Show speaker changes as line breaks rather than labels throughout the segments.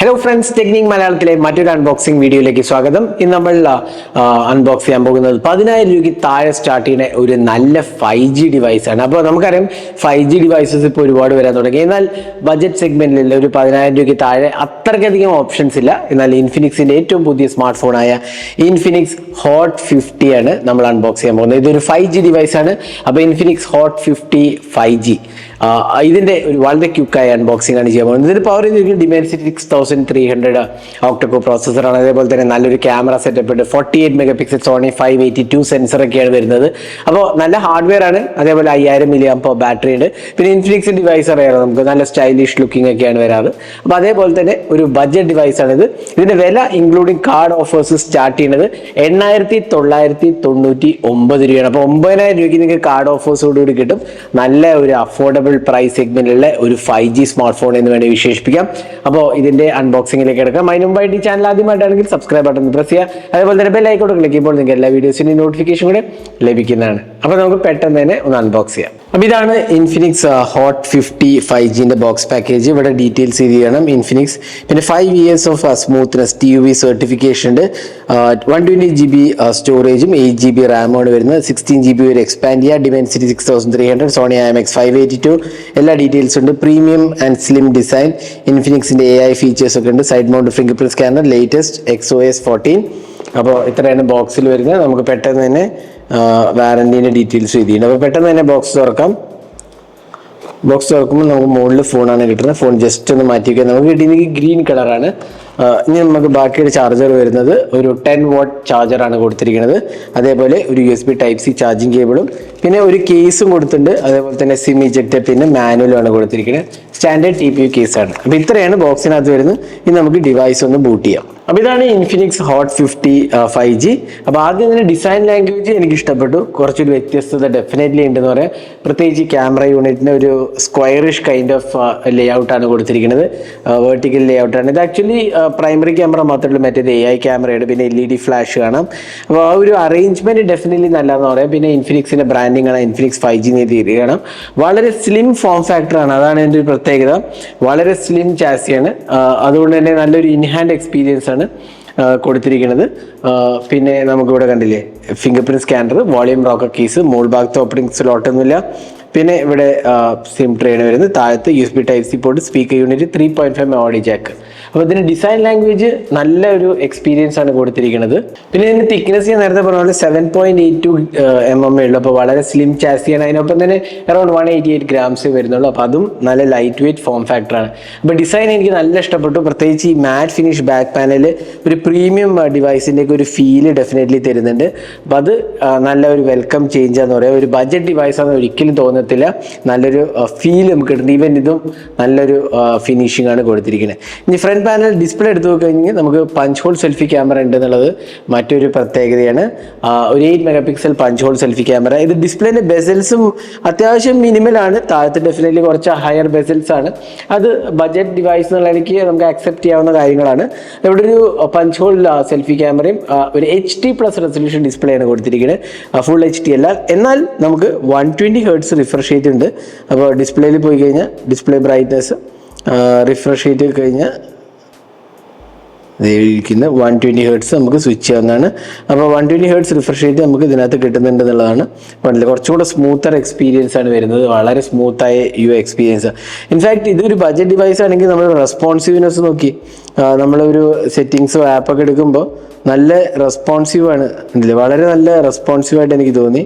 Hello friends technique മലയാളത്തിലെ മറ്റൊരു unboxing വീഡിയോയിലേക്ക് സ്വാഗതം. ഇന്ന് നമ്മൾ അൺബോക്സ് ചെയ്യാൻ പോകുന്നത് പതിനായിരം രൂപയ്ക്ക് താഴെ സ്റ്റാർട്ട് ചെയ്യുന്ന ഒരു നല്ല ഫൈവ് ജി ഡിവൈസ് ആണ്. അപ്പോൾ നമുക്കറിയാം ഫൈവ് ജി ഡിവൈസസ് ഇപ്പോൾ ഒരുപാട് വരാൻ തുടങ്ങി. എന്നാൽ ബജറ്റ് സെഗ്മെന്റിൽ ഒരു പതിനായിരം രൂപയ്ക്ക് താഴെ അത്രയ്ക്കധികം ഓപ്ഷൻസ് ഇല്ല. എന്നാൽ ഇൻഫിനിക്സിന്റെ ഏറ്റവും പുതിയ സ്മാർട്ട് ഫോണായ ഇൻഫിനിക്സ് ഹോട്ട് ഫിഫ്റ്റി ആണ് നമ്മൾ അൺബോക്സ് ചെയ്യാൻ പോകുന്നത്. ഇതൊരു ഫൈവ് ജി ഡിവൈസ് ആണ്. അപ്പോൾ Infinix hot fifty five G ഇതിന്റെ ഒരു വളരെ ക്യുക്കായ അൺബോക്സിംഗ് ആണ് ചെയ്യാൻ പോകുന്നത്. ഇതിന്റെ പവർ ചെയ്തിരിക്കുന്നത് Dimensity six thousand three hundred octa core പ്രോസസ്സറാണ് അതേപോലെ തന്നെ നല്ലൊരു ക്യാമറ സെറ്റപ്പ് ഉണ്ട്. Forty eight mega pixel Sony five eighty two sensor ഒക്കെയാണ് വരുന്നത്. അപ്പോൾ നല്ല ഹാർഡ്വെയർ ആണ്. അതേപോലെ അയ്യായിരം മില്ലി ബാറ്ററി ഉണ്ട്. പിന്നെ ഇൻഫിനിക്സ് ഡിവൈസ് അറിയാം നമുക്ക്. നല്ല സ്റ്റൈലിഷ് ലുക്കിംഗ് ഒക്കെയാണ് വരാറ്. അപ്പോൾ അതേപോലെ തന്നെ ഒരു ബഡ്ജറ്റ് ഡിവൈസ് ആണ് ഇത്. ഇതിന്റെ വില ഇൻക്ലൂഡിംഗ് കാർഡ് ഓഫേഴ്സ് സ്റ്റാർട്ട് ചെയ്യുന്നത് എണ്ണായിരത്തി തൊള്ളായിരത്തി തൊണ്ണൂറ്റി ഒമ്പത് രൂപയാണ്. അപ്പോൾ ഒമ്പതിനായിരം രൂപയ്ക്ക് നിങ്ങൾക്ക് കാർഡ് ഓഫേഴ്സോടുകൂടി കിട്ടും. നല്ല ഒരു അഫോർഡബിൾ പ്രൈസ് സെഗ്മെന്റിലെ ഒരു ഫൈവ് ജി സ്മാർട്ട് ഫോൺ എന്ന് വേണ്ടി വിശേഷിപ്പിക്കാം. അപ്പോൾ ഇതിന്റെ അൺബോക്സിംഗിലേക്ക് എടുക്കാം അതിന് മുമ്പായിട്ട് ഈ ചാനൽ ആദ്യമായിട്ടാണെങ്കിൽ സബ്സ്ക്രൈബ് ബട്ടൺ പ്രസ് ചെയ്യുക. അതേപോലെ തന്നെ ബെൽ ആയിക്കോട്ടെ ക്ലിക്ക് ചെയ്യുമ്പോൾ നിങ്ങൾക്ക് എല്ലാ വീഡിയോസിന്റെയും നോട്ടിഫിക്കേഷൻ കൂടെ ലഭിക്കുന്നതാണ്. അപ്പോൾ നമുക്ക് പെട്ടെന്ന് തന്നെ ഒന്ന് അൺബോക്സ് ചെയ്യാം. അപ്പോൾ ഇതാണ് ഇൻഫിനിക്സ് ഹോട്ട് ഫിഫ്റ്റി ഫൈവ് ജിന്റെ ബോക്സ് പാക്കേജ് ഇവിടെ ഡീറ്റെയിൽസ് ഇത് ചെയ്യണം. ഇൻഫിനിക്സ് പിന്നെ five years of smoothness T U V certification ഉണ്ട്. വൺ ട്വന്റി ജി ബി സ്റ്റോറേജും എയ്റ്റ് ജി ബി റാമാണ് വരുന്നത്. സിക്സ്റ്റീൻ ജി ബി വരെ എക്സ്പാൻഡ് ചെയ്യുക Dimensity six thousand three hundred Sony I M X five eighty two എല്ലാ details ഉണ്ട്. Premium and slim design ഇൻഫിനിക്സിന്റെ A I features ഒക്കെ ഉണ്ട്. Side mount finger print scanner latest X O S fourteen അപ്പോൾ ഇത്രയാണ് ബോക്സിൽ വരുന്നത്. നമുക്ക് പെട്ടെന്ന് തന്നെ വാറന്റീന്റെ ഡീറ്റെയിൽസ് എഴുതിയിട്ടുണ്ട്. അപ്പോൾ പെട്ടെന്ന് തന്നെ ബോക്സ് തുറക്കാം. ബോക്സ് തുറക്കുമ്പോൾ നമുക്ക് മുകളിൽ ഫോണാണ് കിട്ടുന്നത്. ഫോൺ ജസ്റ്റ് ഒന്ന് മാറ്റി വയ്ക്കാം നമുക്ക് കിട്ടിയത് ഗ്രീൻ കളറാണ് ഇനി നമുക്ക് ബാക്കിയുടെ ചാർജർ വരുന്നത് ഒരു ടെൻ വാട്ട് ചാർജറാണ് കൊടുത്തിരിക്കുന്നത്. അതേപോലെ ഒരു U S B type C charging കേബിളും പിന്നെ ഒരു കേസും കൊടുത്തിട്ടുണ്ട്. അതേപോലെ തന്നെ സിം ഇജക്റ്റ് പിന്നെ മാനുവലുമാണ് കൊടുത്തിരിക്കുന്നത്. സ്റ്റാൻഡേർഡ് ടി പി യു കേസാണ് അപ്പോൾ ഇത്രയാണ് ബോക്സിനകത്ത് വരുന്നത്. ഇനി നമുക്ക് ഡിവൈസ് ഒന്ന് ബൂട്ട് ചെയ്യാം. അപ്പോൾ ഇതാണ് Infinix hot fifty five G അപ്പോൾ ആദ്യം തന്നെ ഡിസൈൻ ലാംഗ്വേജ് എനിക്ക് ഇഷ്ടപ്പെട്ടു കുറച്ചൊരു വ്യത്യസ്തത ഡെഫിനറ്റ്ലി ഉണ്ടെന്ന് പറയാം. പ്രത്യേകിച്ച് ക്യാമറ യൂണിറ്റിന് ഒരു സ്ക്വയറിഷ് കൈൻഡ് ഓഫ് ലേ ഔട്ടാണ് കൊടുത്തിരിക്കുന്നത്. വേർട്ടിക്കൽ ലേ ഔട്ടാണ് ഇത് ആക്ച്വലി പ്രൈമറി ക്യാമറ മാത്രമല്ല മറ്റേത് എ ഐ ക്യാമറയുടെ പിന്നെ എൽ ഇ ഡി ഫ്ലാഷ് കാണാം. അപ്പോൾ ആ ഒരു അറേഞ്ച്മെന്റ് ഡെഫിനറ്റ്ലി നല്ലതെന്ന് പറയാം. പിന്നെ ഇൻഫിനിക്സിന്റെ ബ്രാൻഡിംഗ് ആണ് ഇൻഫിനിക്സ് ഫൈവ് ജി നീതി കാണാം. വളരെ സ്ലിം ഫോം ഫാക്ടർ ആണ്. അതാണ് എന്റെ ഒരു പ്രത്യേകത. വളരെ സ്ലിം ചാസിയാണ് അതുകൊണ്ട് തന്നെ നല്ലൊരു ഇൻഹാൻഡ് എക്സ്പീരിയൻസ് ആണ്. ആ, കൊടുത്തിരിക്കുന്നത്. പിന്നെ നമുക്കിവിടെ കണ്ടില്ലേ fingerprint scanner volume rocker keys മോൾ ഭാഗത്ത് ഓപ്പണിംഗ് സ്ലോട്ടൊന്നുമില്ല പിന്നെ ഇവിടെ സിം ട്രെയിൻ വരുന്നത് താഴത്ത് U S B type C port speaker unit three point five audio jack അപ്പോൾ ഇതിന് ഡിസൈൻ ലാംഗ്വേജ് നല്ല ഒരു എക്സ്പീരിയൻസ് ആണ് കൊടുത്തിരിക്കുന്നത്. പിന്നെ ഇതിന് തിക്നെസ് ഞാൻ നേരത്തെ പറഞ്ഞ പോലെ seven point eight two M M ഉള്ളൂ. അപ്പോൾ വളരെ സ്ലിം ചാസിയാണ് അതിനൊപ്പം തന്നെ around one eighty eight grams വരുന്നുള്ളൂ. അപ്പോൾ അതും നല്ല ലൈറ്റ് വെയിറ്റ് ഫോം ഫാക്ടറാണ് അപ്പോൾ ഡിസൈൻ എനിക്ക് നല്ല ഇഷ്ടപ്പെട്ടു. പ്രത്യേകിച്ച് ഈ മാറ്റ് ഫിനിഷ് ബാക്ക് പാനൽ ഒരു പ്രീമിയം ഡിവൈസിന്റെ ഒക്കെ ഒരു ഫീൽ ഡെഫിനറ്റ്ലി തരുന്നുണ്ട്. അപ്പോൾ അത് നല്ല ഒരു വെൽക്കം ചേഞ്ച് എന്ന് പറയാം. ഒരു ബഡ്ജറ്റ് ഡിവൈസ് ആണെന്ന് ഒരിക്കലും തോന്നത്തില്ല നല്ലൊരു ഫീൽ നമുക്ക് കിട്ടുന്നത്. ഈവൻ ഇതും നല്ലൊരു ഫിനിഷിംഗ് ആണ് കൊടുത്തിരിക്കുന്നത്. ഇനി ഫ്രണ്ട് പാനൽ ഡിസ്പ്ലേ എടുത്തു കഴിഞ്ഞാൽ നമുക്ക് പഞ്ച് ഹോൾ സെൽഫി ക്യാമറ ഉണ്ട് എന്നുള്ളത് മറ്റൊരു പ്രത്യേകതയാണ്. ഒരു eight mega pixel punch hole selfie camera ഇത് ഡിസ്പ്ലേന്റെ ബെസൽസും അത്യാവശ്യം മിനിമലാണ് താഴത്ത് ഡെഫിനറ്റ്ലി കുറച്ച് ഹയർ ബെസൽസ് ആണ്. അത് ബജറ്റ് ഡിവൈസ് എന്നുള്ള എനിക്ക് നമുക്ക് അക്സെപ്റ്റ് ചെയ്യാവുന്ന കാര്യങ്ങളാണ്. ഇവിടെ ഒരു പഞ്ച് ഹോൾ സെൽഫി ക്യാമറയും ഒരു H D plus resolution display ആണ് കൊടുത്തിരിക്കുന്നത്. ഫുൾ എച്ച് ഡി അല്ല. എന്നാൽ നമുക്ക് one twenty hertz refresh rate ഉണ്ട്. അപ്പോൾ ഡിസ്പ്ലേയിൽ പോയി കഴിഞ്ഞാൽ ഡിസ്പ്ലേ ബ്രൈറ്റ്നെസ് റിഫ്രഷ് ഷീറ്റ് കഴിഞ്ഞാൽ ഇരിക്കുന്ന വൺ ട്വന്റി ഹേർട്സ് നമുക്ക് സ്വിച്ച് ചെയ്യാവുന്നതാണ്. അപ്പോൾ വൺ ട്വന്റി ഹേർട്സ് റിഫ്രഷ് ചെയ്ത് നമുക്ക് ഇതിനകത്ത് കിട്ടുന്നുണ്ട് എന്നുള്ളതാണ് പറഞ്ഞില്ല കുറച്ചുകൂടെ സ്മൂത്തർ എക്സ്പീരിയൻസ് ആണ് വരുന്നത്. വളരെ സ്മൂത്തായ യു എക്സ്പീരിയൻസ് ഇൻഫാക്ട് ഇതൊരു ബഡ്ജറ്റ് ഡിവൈസ് ആണെങ്കിൽ നമ്മൾ റെസ്പോൺസീവ്നെസ് നോക്കി. നമ്മളൊരു സെറ്റിങ്സോ ആപ്പൊക്കെ എടുക്കുമ്പോൾ നല്ല റെസ്പോൺസീവ് ആണ്. ഉണ്ടല്ലേ വളരെ നല്ല റെസ്പോൺസീവ് ആയിട്ട് എനിക്ക് തോന്നി.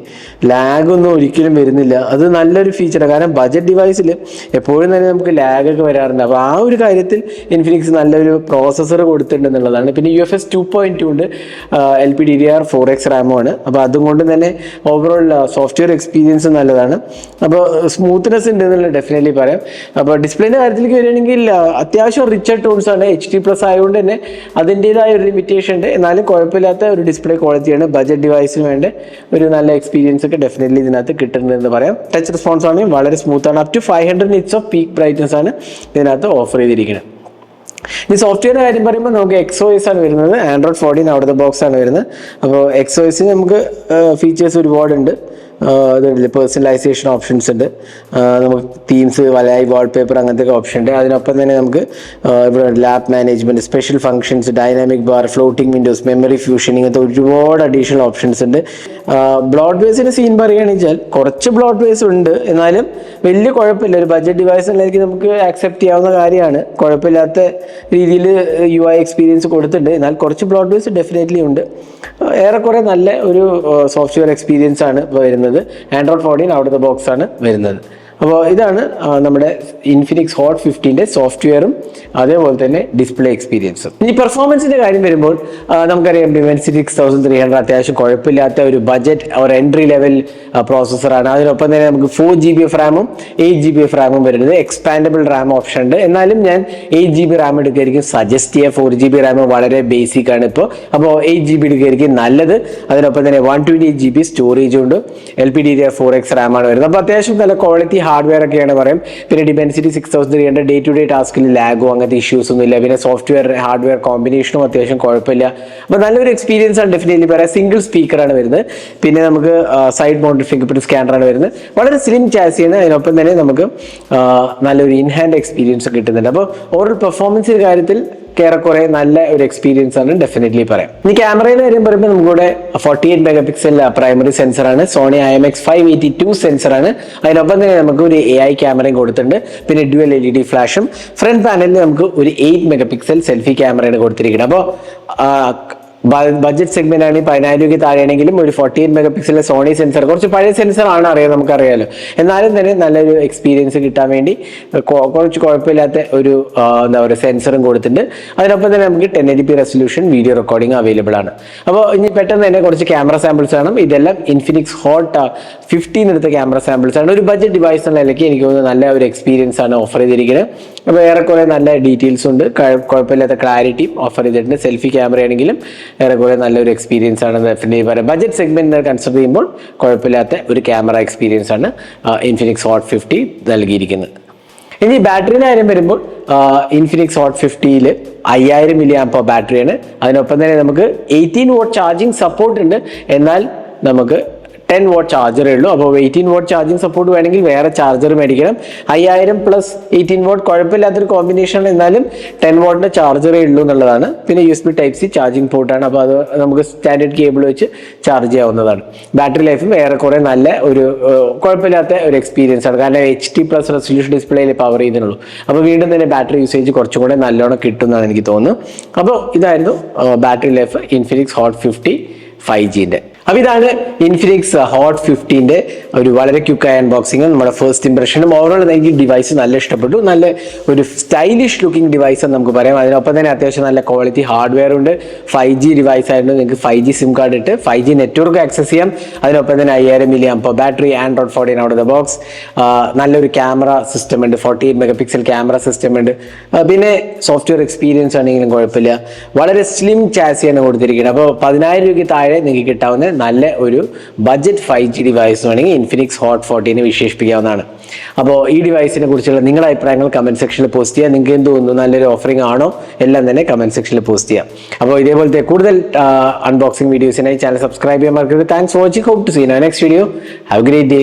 ലാഗ് ഒന്നും ഒരിക്കലും വരുന്നില്ല. അത് നല്ലൊരു ഫീച്ചറാണ് കാരണം ബജറ്റ് ഡിവൈസിൽ എപ്പോഴും തന്നെ നമുക്ക് ലാഗ് ഒക്കെ വരാറുണ്ട്. അപ്പോൾ ആ ഒരു കാര്യത്തിൽ ഇൻഫിനിക്സ് നല്ലൊരു പ്രോസസ്സർ കൊടുത്തിട്ടുണ്ട് എന്നുള്ളതാണ്. പിന്നെ U F S two point two ഉണ്ട്. L P D D R four X റാമോ ആണ്. അപ്പോൾ അതും കൊണ്ട് തന്നെ ഓവറോൾ സോഫ്റ്റ്വെയർ എക്സ്പീരിയൻസ് നല്ലതാണ്. അപ്പോൾ സ്മൂത്ത്നെസ് ഉണ്ട് എന്നുള്ള ഡെഫിനറ്റ്ലി പറയാം. അപ്പോൾ ഡിസ്പ്ലേന്റെ കാര്യത്തിലേക്ക് വരികയാണെങ്കിൽ അത്യാവശ്യം റിച്ചർ ടൂൺസ് ആണ്. എച്ച് ഡി പ്ലസ് ആയതുകൊണ്ട് തന്നെ അതിന്റെതായ ഒരു ലിമിറ്റേഷൻ ഉണ്ട്. എന്നാലും കുഴപ്പമില്ലാത്ത ഒരു ഡിസ്പ്ലേ ക്വാളിറ്റിയാണ് ബജറ്റ് ഡിവൈസിന് വേണ്ടി. ഒരു നല്ല എക്സ്പീരിയൻസ് ഒക്കെ ഡെഫിനറ്റ്ലി ഇതിനകത്ത് കിട്ടുന്നുണ്ടെന്ന് പറയാം. ടച്ച് റെസ്പോൺസ് ആണെങ്കിൽ വളരെ സ്മൂത്ത് ആണ്. Up to five hundred nits of peak brightness ആണ് ഇതിനകത്ത് ഓഫർ ചെയ്തിരിക്കുന്നത്. ഈ സോഫ്റ്റ്വെയറിന്റെ കാര്യം പറയുമ്പോൾ നമുക്ക് എക്സ് ഒ എസ് ആണ് വരുന്നത്. ആൻഡ്രോയിഡ് ഫോർട്ടീൻ അവിടുത്തെ ബോക്സ് ആണ് വരുന്നത്. അപ്പോൾ എക്സ് ഒ എസിന് നമുക്ക് ഫീച്ചേഴ്സ് ഒരുപാടുണ്ട്. പേഴ്സണലൈസേഷൻ ഓപ്ഷൻസ് ഉണ്ട്. നമുക്ക് തീംസ് വലായി വാൾപേപ്പർ അങ്ങനത്തെ ഓപ്ഷൻ ഉണ്ട്. അതിനൊപ്പം തന്നെ നമുക്ക് ഇവിടെ lap management special functions dynamic bar floating windows memory fusion ഇങ്ങനത്തെ ഒരുപാട് അഡീഷണൽ ഓപ്ഷൻസ് ഉണ്ട്. ബ്ലോഡ് വേസിന്റെ സീൻ പറയുകയാണെന്ന് വെച്ചാൽ കുറച്ച് ബ്ലോഡ് വേസ് ഉണ്ട്. എന്നാലും വലിയ കുഴപ്പമില്ല. ഒരു ബഡ്ജറ്റ് ഡിവൈസ് എന്നതിലേക്ക് നമുക്ക് ആക്സെപ്റ്റ് ചെയ്യാവുന്ന കാര്യമാണ്. കുഴപ്പമില്ലാത്ത രീതിയിൽ യു ഐ എക്സ്പീരിയൻസ് കൊടുത്തിട്ടുണ്ട്. എന്നാൽ കുറച്ച് ബ്ലോഡ് വേസ് ഡെഫിനറ്റ്ലി ഉണ്ട്. ഏറെക്കുറെ നല്ല ഒരു സോഫ്റ്റ്വെയർ എക്സ്പീരിയൻസ് ആണ് വരുന്നത്. ആൻഡ്രോയിഡ് ഫോർട്ടീൻ ദ ബോക്സ് ആണ് വരുന്നത്. അപ്പോൾ ഇതാണ് നമ്മുടെ ഇൻഫിനിക്സ് ഹോട്ട് ഫിഫ്റ്റീന്റെ സോഫ്റ്റ്വെയറും അതേപോലെ തന്നെ ഡിസ്പ്ലേ എക്സ്പീരിയൻസും ഇനി പെർഫോമൻസിന്റെ കാര്യം വരുമ്പോൾ നമുക്കറിയാം Dimensity six thousand three hundred അത്യാവശ്യം കുഴപ്പമില്ലാത്ത ഒരു ബജറ്റ് ഒരു എൻട്രി ലെവൽ പ്രോസസ്സറാണ് അതിനൊപ്പം തന്നെ നമുക്ക് ഫോർ ജി ബി എഫ് റാമും എയ്റ്റ് ജി ബി എഫ് റാമും വരുന്നത് എക്സ്പാൻഡബിൾ റാം ഓപ്ഷൻ ഉണ്ട് എന്നാലും ഞാൻ എയ്റ്റ് ജി ബി റാം എടുക്കുകയായിരിക്കും സജസ്റ്റ് ചെയ്യുക ഫോർ ജി ബി റാം വളരെ ബേസിക് ആണ് ഇപ്പോൾ. അപ്പോൾ എയ്റ്റ് ജി ബി എടുക്കുകയായിരിക്കും നല്ലത്. അതിനൊപ്പം തന്നെ one twenty eight G B storage ഉണ്ട് L P D four X റാമാണ് വരുന്നത്. അപ്പോൾ അത്യാവശ്യം നല്ല ക്വാളിറ്റി ഹാർഡ്വെയർ ഒക്കെയാണ് പറയും. പിന്നെ Dimensity six thousand three hundred day to day ടാസ്കിൽ ലാഗോ അങ്ങനത്തെ ഇഷ്യൂസ് ഒന്നും ഇല്ല. പിന്നെ സോഫ്റ്റ്വെയർ ഹാർഡ്വെയർ കോമ്പിനേഷനും അത്യാവശ്യം കുഴപ്പമില്ല. അപ്പോൾ നല്ലൊരു എക്സ്പീരിയൻസ് ആണ് ഡെഫിനറ്റ്ലി പറയാം. സിംഗിൾ സ്പീക്കറാണ് വരുന്നത്. പിന്നെ നമുക്ക് സൈഡ് മൗണ്ടഡ് ഫിംഗർ പ്രിന്റ് സ്കാനറാണ് വരുന്നത്. വളരെ സ്ലിം ചാസിയാണ് അതിനൊപ്പം തന്നെ നമുക്ക് നല്ലൊരു ഇൻഹാൻഡ് എക്സ്പീരിയൻസ് കിട്ടുന്നുണ്ട്. അപ്പോൾ ഓവറോൾ പെർഫോമൻസിന്റെ കാര്യത്തിൽ ഏറെക്കുറെ നല്ല ഒരു എക്സ്പീരിയൻസ് ആണ് ഡെഫിനറ്റ്ലി പറയാം. ഇനി ക്യാമറയുടെ കാര്യം പറയുമ്പോൾ നമുക്കിവിടെ forty eight megapixel primary sensor ആണ്. Sony I M X five eighty two sensor ആണ്. അതിനൊപ്പം തന്നെ നമുക്ക് ഒരു എ ഐ ക്യാമറയും കൊടുത്തിട്ടുണ്ട്. പിന്നെ ഡ്യുവൽ എൽ ഇ ഡി ഫ്ലാഷും ഫ്രണ്ട് പാനലിൽ നമുക്ക് ഒരു എയ്റ്റ് മെഗാ പിക്സൽ സെൽഫി ക്യാമറയാണ് കൊടുത്തിരിക്കുന്നത്. അപ്പോൾ ബഡ്ജറ്റ് സെഗ്മെന്റ് ആണെങ്കിൽ പതിനായിരം രൂപയ്ക്ക് താഴെയാണെങ്കിലും ഒരു ഫോർട്ടി എയ്റ്റ് മെഗാ പിക്സലിലെ സോണി സെൻസർ കുറച്ച് പഴയ സെൻസർ ആണ് അറിയാം നമുക്കറിയാലോ. എന്നാലും തന്നെ നല്ലൊരു എക്സ്പീരിയൻസ് കിട്ടാൻ വേണ്ടി കുറച്ച് കുഴപ്പമില്ലാത്ത ഒരു എന്താ പറയുക സെൻസറും കൊടുത്തിട്ടുണ്ട്. അതിനൊപ്പം തന്നെ നമുക്ക് ten eighty P resolution video recording available ആണ്. അപ്പോൾ ഇനി പെട്ടെന്ന് തന്നെ കുറച്ച് ക്യാമറ സാമ്പിൾസ് ആണ് ഇതെല്ലാം ഇൻഫിനിക്സ് ഹോട്ട് ഫിഫ്റ്റീൻ എടുത്ത ക്യാമറ സാമ്പിൾസ് ആണ്. ഒരു ബഡ്ജറ്റ് ഡിവൈസ് എന്ന നിലയ്ക്ക് എനിക്ക് തോന്നുന്നു നല്ല ഒരു എക്സ്പീരിയൻസ് ആണ് ഓഫർ ചെയ്തിരിക്കുന്നത്. അപ്പോൾ ഏറെക്കുറെ നല്ല ഡീറ്റെയിൽസ് ഉണ്ട്. കുഴപ്പമില്ലാത്ത ക്ലാരിറ്റിയും ഓഫർ ചെയ്തിട്ടുണ്ട്. സെൽഫി ക്യാമറ ആണെങ്കിലും ഏറെക്കുറെ നല്ലൊരു എക്സ്പീരിയൻസ് ആണ് പറയാം ബഡ്ജറ്റ് സെഗ്മെന്റ് കൺസിഡർ ചെയ്യുമ്പോൾ കുഴപ്പമില്ലാത്ത ഒരു ക്യാമറ എക്സ്പീരിയൻസ് ആണ് ഇൻഫിനിക്സ് ഹോട്ട് ഫിഫ്റ്റി നൽകിയിരിക്കുന്നത്. ഇനി ബാറ്ററിയുടെ കാര്യം വരുമ്പോൾ ഇൻഫിനിക്സ് ഹോട്ട് ഫിഫ്റ്റിയിൽ അയ്യായിരം മില്ലി ആംപോ ബാറ്ററിയാണ് അതിനൊപ്പം തന്നെ നമുക്ക് എയ്റ്റീൻ വോട്ട് ചാർജിങ് സപ്പോർട്ട് ഉണ്ട്. എന്നാൽ നമുക്ക് ടെൻ വോട്ട് ചാർജറേ ഉള്ളൂ. അപ്പോൾ എയ്റ്റീൻ വോട്ട് ചാർജിങ് സപ്പോർട്ട് വേണമെങ്കിൽ വേറെ ചാർജർ മേടിക്കണം. അയ്യായിരം പ്ലസ് എയ്റ്റീൻ വോട്ട് കുഴപ്പമില്ലാത്തൊരു കോമ്പിനേഷൻ എന്നാലും ടെൻ വാട്ടിന്റെ ചാർജറേ ഉള്ളൂ എന്നുള്ളതാണ്. പിന്നെ U S B type C charging പോർട്ടാണ് അപ്പോൾ അത് നമുക്ക് സ്റ്റാൻഡേർഡ് കേബിൾ വെച്ച് ചാർജ് ചെയ്യാവുന്നതാണ്. ബാറ്ററി ലൈഫും വേറെ കുറെ നല്ല ഒരു കുഴപ്പമില്ലാത്ത ഒരു എക്സ്പീരിയൻസ് ആണ്. കാരണം എച്ച് ടി പ്ലസ് റെസൊല്യൂഷൻ ഡിസ്പ്ലേയിൽ പവർ ചെയ്യുന്നുള്ളൂ. അപ്പോൾ വീണ്ടും തന്നെ ബാറ്ററി യൂസേജ് കുറച്ചും കൂടെ നല്ലോണം കിട്ടുന്നതാണ് എനിക്ക് തോന്നുന്നു അപ്പോൾ ഇതായിരുന്നു battery life Infinix Hot fifty five ജിന്റെ അപ്പൊ ഇതാണ് ഇൻഫിനിക്സ് ഹോട്ട് ഫിഫ്റ്റീന്റെ ഒരു വളരെ ക്യുക്കായ അൺബോക്സിംഗ് നമ്മുടെ ഫസ്റ്റ് ഇംപ്രഷനും ഓവറോൾ എനിക്ക് ഡിവൈസ് നല്ല ഇഷ്ടപ്പെട്ടു. നല്ല ഒരു സ്റ്റൈലിഷ് ലുക്കിംഗ് ഡിവൈസ് എന്ന് നമുക്ക് പറയാം. അതിനൊപ്പം തന്നെ അത്യാവശ്യം നല്ല ക്വാളിറ്റി ഹാർഡ്വെയർ ഉണ്ട്. ഫൈവ് ജി ഡിവൈസ് ആയിരുന്നു. നിങ്ങൾക്ക് ഫൈവ് ജി സിം കാർഡ് ഇട്ട് ഫൈവ് ജി നെറ്റ്വർക്ക് ആക്സസ് ചെയ്യാം. അതിനൊപ്പം തന്നെ അയ്യായിരം മില്ലി അപ്പോൾ battery Android fourteen out of the box നല്ലൊരു ക്യാമറ സിസ്റ്റം ഉണ്ട്. Forty eight megapixel camera system ഉണ്ട് പിന്നെ സോഫ്റ്റ്വെയർ എക്സ്പീരിയൻസ് ആണെങ്കിലും കുഴപ്പമില്ല. വളരെ സ്ലിം ചാസിയാണ് കൊടുത്തിരിക്കുന്നത്. അപ്പോൾ പതിനായിരം രൂപയ്ക്ക് താഴെ നിങ്ങൾക്ക് കിട്ടാവുന്ന നല്ല ഒരു ബഡ്ജറ്റ് ഫൈവ് ജി ഡിവൈസ് വേണമെങ്കിൽ ഇൻഫിനിക്സ് ഹോട്ട് ഫോർട്ടീനെ വിശേഷിപ്പിക്കാവുന്നതാണ്. അപ്പോൾ ഈ ഡിവൈസിനെ കുറിച്ചുള്ള നിങ്ങളുടെ അഭിപ്രായങ്ങൾ കമന്റ് സെക്ഷനിൽ പോസ്റ്റ് ചെയ്യുക നിങ്ങൾക്ക് എന്ത് തോന്നുന്നു? നല്ലൊരു ഓഫറിംഗ് ആണോ? എല്ലാം തന്നെ കമന്റ് സെക്ഷനിൽ പോസ്റ്റ് ചെയ്യാം. അപ്പോൾ ഇതേപോലത്തെ കൂടുതൽ അൺബോക്സിംഗ് വീഡിയോസിനായി ചാനൽ സബ്സ്ക്രൈബ് ചെയ്യാൻ മറക്കരുത്. Thanks watching hope to see next video have great day